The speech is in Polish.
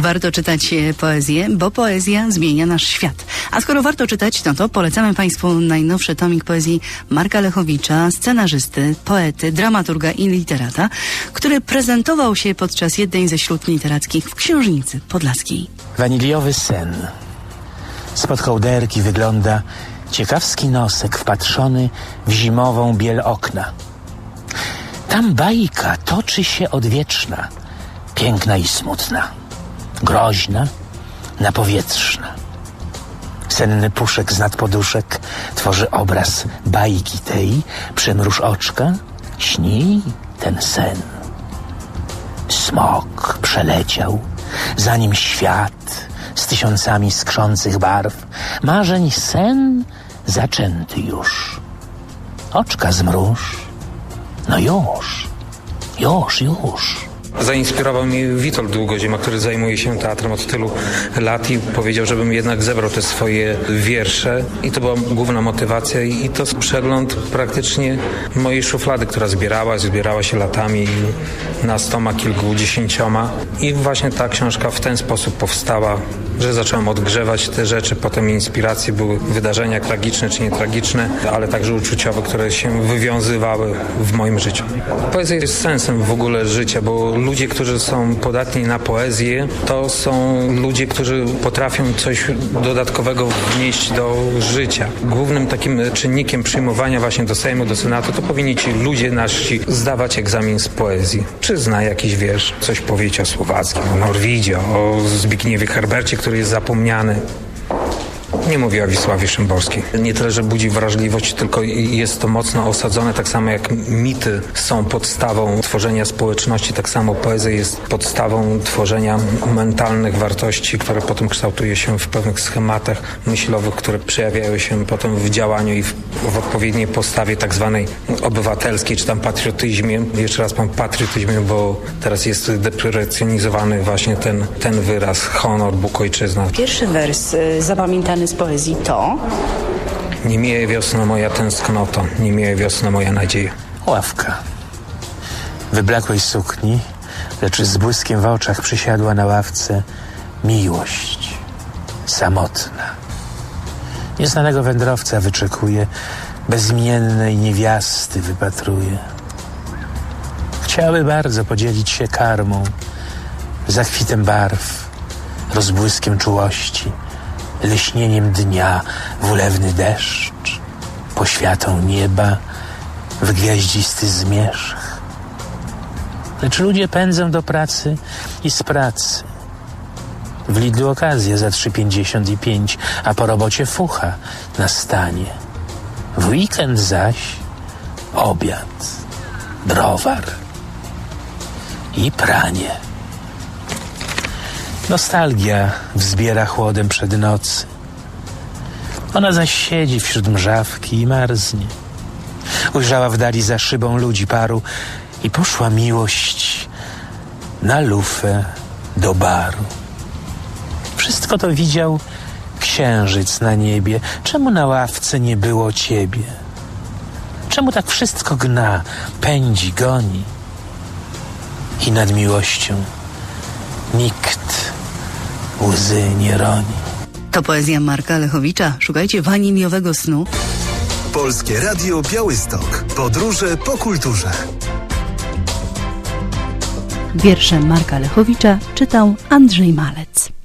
Warto czytać e, poezję, bo poezja zmienia nasz świat. A skoro warto czytać, no to polecamy Państwu najnowszy tomik poezji Marka Lechowicza, scenarzysty, poety, dramaturga i literata, który prezentował się podczas jednej ze śród literackich w Księżnicy Podlaskiej. Waniliowy sen. Spod kołderki wygląda ciekawski nosek wpatrzony w zimową biel okna. Tam bajka toczy się odwieczna, piękna i smutna, groźna, napowietrzna. Senny puszek z nad poduszek tworzy obraz bajki tej, przymruż oczka, śni ten sen. Smok przeleciał, za nim świat z tysiącami skrzących barw, marzeń sen zaczęty już. Oczka zmruż, no już, już, już. Zainspirował mnie Witold Długoziema, który zajmuje się teatrem od tylu lat i powiedział, żebym jednak zebrał te swoje wiersze. I to była główna motywacja i to przegląd praktycznie mojej szuflady, która zbierała, zbierała się latami na stoma, kilkudziesięcioma. I właśnie ta książka w ten sposób powstała, że zacząłem odgrzewać te rzeczy, potem inspiracje były wydarzenia tragiczne czy nietragiczne, ale także uczuciowe, które się wywiązywały w moim życiu. Poezja jest sensem w ogóle życia, bo ludzie, którzy są podatni na poezję, to są ludzie, którzy potrafią coś dodatkowego wnieść do życia. Głównym takim czynnikiem przyjmowania właśnie do Sejmu, do Senatu, to powinni ci ludzie nasi zdawać egzamin z poezji. Czy zna jakiś wiersz, coś powiedzieć o Słowackim, o Norwidzie, o Zbigniewie Herbercie, który jest zapomniany. Nie mówię o Wisławie Szymborskiej. Nie tyle, że budzi wrażliwość, tylko jest to mocno osadzone, tak samo jak mity są podstawą tworzenia społeczności, tak samo poezja jest podstawą tworzenia mentalnych wartości, które potem kształtuje się w pewnych schematach myślowych, które przejawiają się potem w działaniu i w, w odpowiedniej postawie tak zwanej obywatelskiej, czy tam patriotyzmie. Jeszcze raz mam patriotyzmie, bo teraz jest deprecjonizowany właśnie ten, ten wyraz honor, Bóg, ojczyzna. Pierwszy wers y, zapamiętany z poezji to Nie mieje wiosna moja tęsknota, nie mieje wiosna moja nadzieja. Ławka. Wyblakłej sukni, lecz z błyskiem w oczach przysiadła na ławce miłość. Samotna. Nieznanego wędrowca wyczekuje, bezimiennej niewiasty wypatruje. Chciały bardzo podzielić się karmą, zachwitem barw, rozbłyskiem czułości, leśnieniem dnia w ulewny deszcz, poświatą nieba w gwiaździsty zmierzch. Lecz ludzie pędzą do pracy i z pracy. W Lidlu okazja za 3,55, a po robocie fucha na stanie. W weekend zaś obiad, browar i pranie. Nostalgia wzbiera chłodem przed nocy. Ona zaś siedzi wśród mrzawki i marznie. Ujrzała w dali za szybą ludzi paru i poszła miłość na lufę do baru. Wszystko to widział księżyc na niebie. Czemu na ławce nie było ciebie? Czemu tak wszystko gna, pędzi, goni? I nad miłością nikt łzy nie roni. To poezja Marka Lechowicza. Szukajcie waniliowego snu. Polskie Radio Białystok. Podróże po kulturze. Wiersze Marka Lechowicza czytał Andrzej Malec.